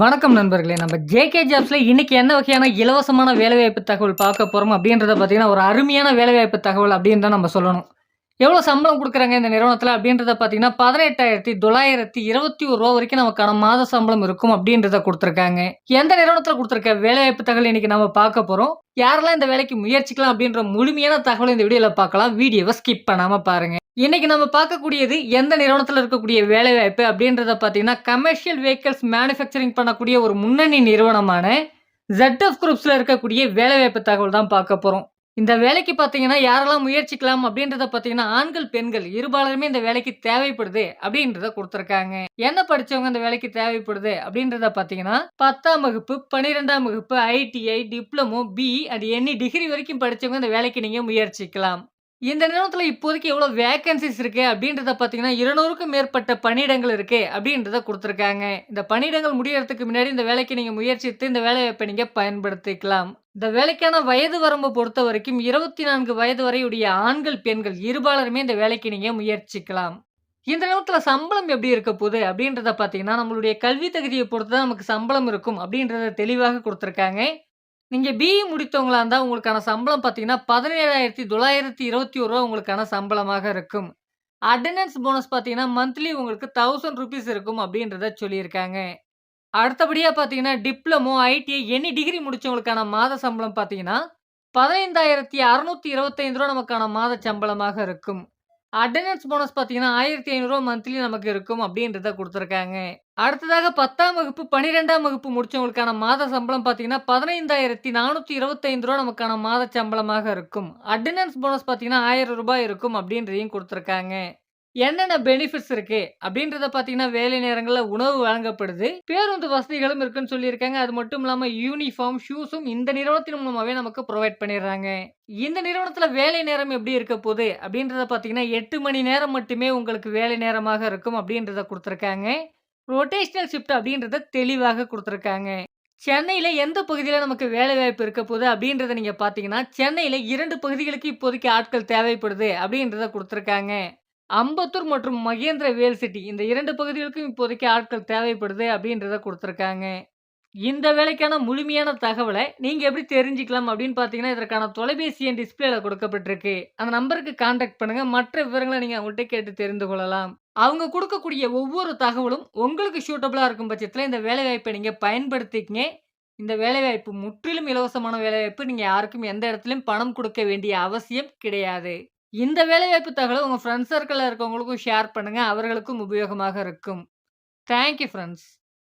வணக்கம் நண்பர்களே. நம்ம ஜேகே ஜாப்ஸில் இன்றைக்கி என்ன வகையான இலவசமான வேலைவாய்ப்பு தகவல் பார்க்க போகிறோம் அப்படின்றத பார்த்தீங்கன்னா ஒரு அருமையான வேலைவாய்ப்பு தகவல் அப்படின்னு தான் நம்ம சொல்லணும். எவ்வளோ சம்பளம் கொடுக்குறாங்க இந்த நிறுவனத்தில் அப்படின்றத பார்த்தீங்கன்னா பதினெட்டாயிரத்தி தொள்ளாயிரத்தி இருபத்தி ஒரு ரூபா வரைக்கும் நமக்கான மாத சம்பளம் இருக்கும் அப்படின்றத கொடுத்துருக்காங்க. எந்த நிறுவனத்தில் கொடுத்துருக்க வேலைவாய்ப்பு தகவல் இன்னைக்கு நம்ம பார்க்க போகிறோம் யாரெல்லாம் இந்த வேலைக்கு முயற்சிக்கலாம் அப்படின்ற முழுமையான தகவல் இந்த வீடியோவில் பார்க்கலாம். வீடியோவை ஸ்கிப் பண்ணாமல் பாருங்கள் இன்னைக்கு நம்ம பார்க்கக்கூடியது எந்த நிறுவனத்தில் இருக்கக்கூடிய வேலைவாய்ப்பு அப்படின்றத பார்த்தீங்கன்னா கமர்ஷியல் வெஹிக்கிள்ஸ் மேனுஃபேக்சரிங் பண்ணக்கூடிய ஒரு முன்னணி நிறுவனமான ஜெட்எஃப் குரூப்ஸில் இருக்கக்கூடிய வேலைவாய்ப்பு தகவல் தான் பார்க்க போகிறோம் இந்த வேலைக்கு பார்த்தீங்கன்னா யாரெல்லாம் முயற்சிக்கலாம் அப்படின்றத பார்த்தீங்கன்னா ஆண்கள் பெண்கள் இருபாலருமே இந்த வேலைக்கு தேவைப்படுது அப்படின்றத கொடுத்துருக்காங்க. என்ன படிச்சவங்க இந்த வேலைக்கு தேவைப்படுது அப்படின்றத பார்த்தீங்கன்னா பத்தாம் வகுப்பு பன்னிரெண்டாம் வகுப்பு ITI diploma BE and any degree வரைக்கும் படித்தவங்க இந்த வேலைக்கு நீங்கள் முயற்சிக்கலாம். இந்த நிறுவனத்தில் இப்போதைக்கு எவ்வளோ வேகன்சிஸ் இருக்குது அப்படின்றத பார்த்தீங்கன்னா இருநூறுக்கும் மேற்பட்ட பணியிடங்கள் இருக்குது அப்படின்றத கொடுத்துருக்காங்க. இந்த பணியிடங்கள் முடியறதுக்கு முன்னாடி இந்த வேலைக்கு நீங்கள் முயற்சித்து இந்த வேலைவாய்ப்பை நீங்கள் பயன்படுத்திக்கலாம். இந்த வேலைக்கான வயது வரம்பு பொறுத்த வரைக்கும் இருபத்தி நான்கு வயது வரையுடைய ஆண்கள் பெண்கள் இருபாலருமே இந்த வேலைக்கு நீங்கள் முயற்சிக்கலாம். இந்த நேரத்தில் சம்பளம் எப்படி இருக்க போகுது அப்படின்றத பார்த்தீங்கன்னா நம்மளுடைய கல்வி தகுதியை பொறுத்து தான் நமக்கு சம்பளம் இருக்கும் அப்படின்றத தெளிவாக கொடுத்துருக்காங்க. நீங்கள் பிஇ முடித்தவங்களா இருந்தால் உங்களுக்கான சம்பளம் பார்த்தீங்கன்னா பதினேழாயிரத்தி தொள்ளாயிரத்தி இருபத்தி ஒரு ரூபா உங்களுக்கான சம்பளமாக இருக்கும். அட்டண்டன்ஸ் போனஸ் பார்த்தீங்கன்னா மந்த்லி உங்களுக்கு தௌசண்ட் ருபீஸ் இருக்கும் அப்படின்றத சொல்லியிருக்காங்க. அடுத்தபடியாக பார்த்தீங்கன்னா டிப்ளமோ ஐடிஐ எனி டிகிரி முடித்தவங்களுக்கான மாத சம்பளம் பார்த்தீங்கன்னா பதினைந்தாயிரத்தி அறுநூத்தி இருபத்தைந்து ரூபா நமக்கான மாத சம்பளமாக இருக்கும். அட்டண்டன்ஸ் போனஸ் பார்த்தீங்கன்னா ஆயிரத்தி ஐநூறுரூவா மந்த்லி நமக்கு இருக்கும் அப்படின்றத கொடுத்துருக்காங்க. அடுத்ததாக பத்தாம் வகுப்பு பன்னிரெண்டாம் வகுப்பு முடிச்சவங்களுக்கான மாத சம்பளம் பார்த்தீங்கன்னா பதினைந்தாயிரத்தி நானூற்றி இருபத்தைந்து ரூபா நமக்கான மாத சம்பளமாக இருக்கும். அட்டண்டன்ஸ் போனஸ் பார்த்தீங்கன்னா ஆயிரம் ரூபாய் இருக்கும் அப்படின்றதையும் கொடுத்துருக்காங்க. என்னென்ன பெனிஃபிட்ஸ் இருக்கு? அப்படின்றத பார்த்தீங்கன்னா வேலை நேரங்களில் உணவு வழங்கப்படுது. பேருந்து வசதிகளும் இருக்குன்னு சொல்லியிருக்காங்க. அது மட்டும் இல்லாமல் யூனிஃபார்ம் ஷூஸும் இந்த நிறுவனத்தின் மூலமாகவே நமக்கு ப்ரொவைட் பண்ணிடுறாங்க. இந்த நிறுவனத்தில் வேலை நேரம் எப்படி இருக்க போகுது? அப்படின்றத பார்த்தீங்கன்னா எட்டு மணி நேரம் மட்டுமே உங்களுக்கு வேலை நேரமாக இருக்கும் அப்படின்றத கொடுத்துருக்காங்க. ரொட்டேஷனல் ஷிஃப்ட் அப்படின்றத தெளிவாக கொடுத்துருக்காங்க. சென்னையில் எந்த பகுதியில் நமக்கு வேலை வாய்ப்பு இருக்க போகுது அப்படின்றத நீங்கள் பார்த்தீங்கன்னா சென்னையில் இரண்டு பகுதிகளுக்கு இப்போதைக்கு ஆட்கள் தேவைப்படுது அப்படின்றத கொடுத்துருக்காங்க. அம்பத்தூர் மற்றும் மகேந்திர வேல் சிட்டி. இந்த இரண்டு பகுதிகளுக்கும் இப்போதைக்கு ஆட்கள் தேவைப்படுது அப்படின்றத கொடுத்துருக்காங்க. இந்த வேலைக்கான முழுமையான தகவலை நீங்கள் எப்படி தெரிஞ்சுக்கலாம் அப்படின்னு பார்த்தீங்கன்னா இதற்கான தொலைபேசி எண் டிஸ்பிளேல கொடுக்கப்பட்டிருக்கு. அந்த நம்பருக்கு காண்டாக்ட் பண்ணுங்கள் மற்ற விவரங்களை நீங்கள் அவங்கள்ட்ட கேட்டு தெரிந்து கொள்ளலாம். அவங்க கொடுக்கக்கூடிய ஒவ்வொரு தகவலும் உங்களுக்கு சூட்டபுளாக இருக்கும் பட்சத்தில் இந்த வேலைவாய்ப்பை நீங்கள் பயன்படுத்திக்கங்க. இந்த வேலைவாய்ப்பு முற்றிலும் இலவசமான வேலைவாய்ப்பு. நீங்கள் யாருக்கும் எந்த இடத்துலையும் பணம் கொடுக்க வேண்டிய அவசியம் கிடையாது. இந்த வேலைவாய்ப்பு தகவலை உங்கள் ஃப்ரெண்ட்ஸ் சர்க்கிளில் இருக்கவங்களுக்கும் ஷேர் பண்ணுங்கள் அவர்களுக்கும் உபயோகமாக இருக்கும். Thank you friends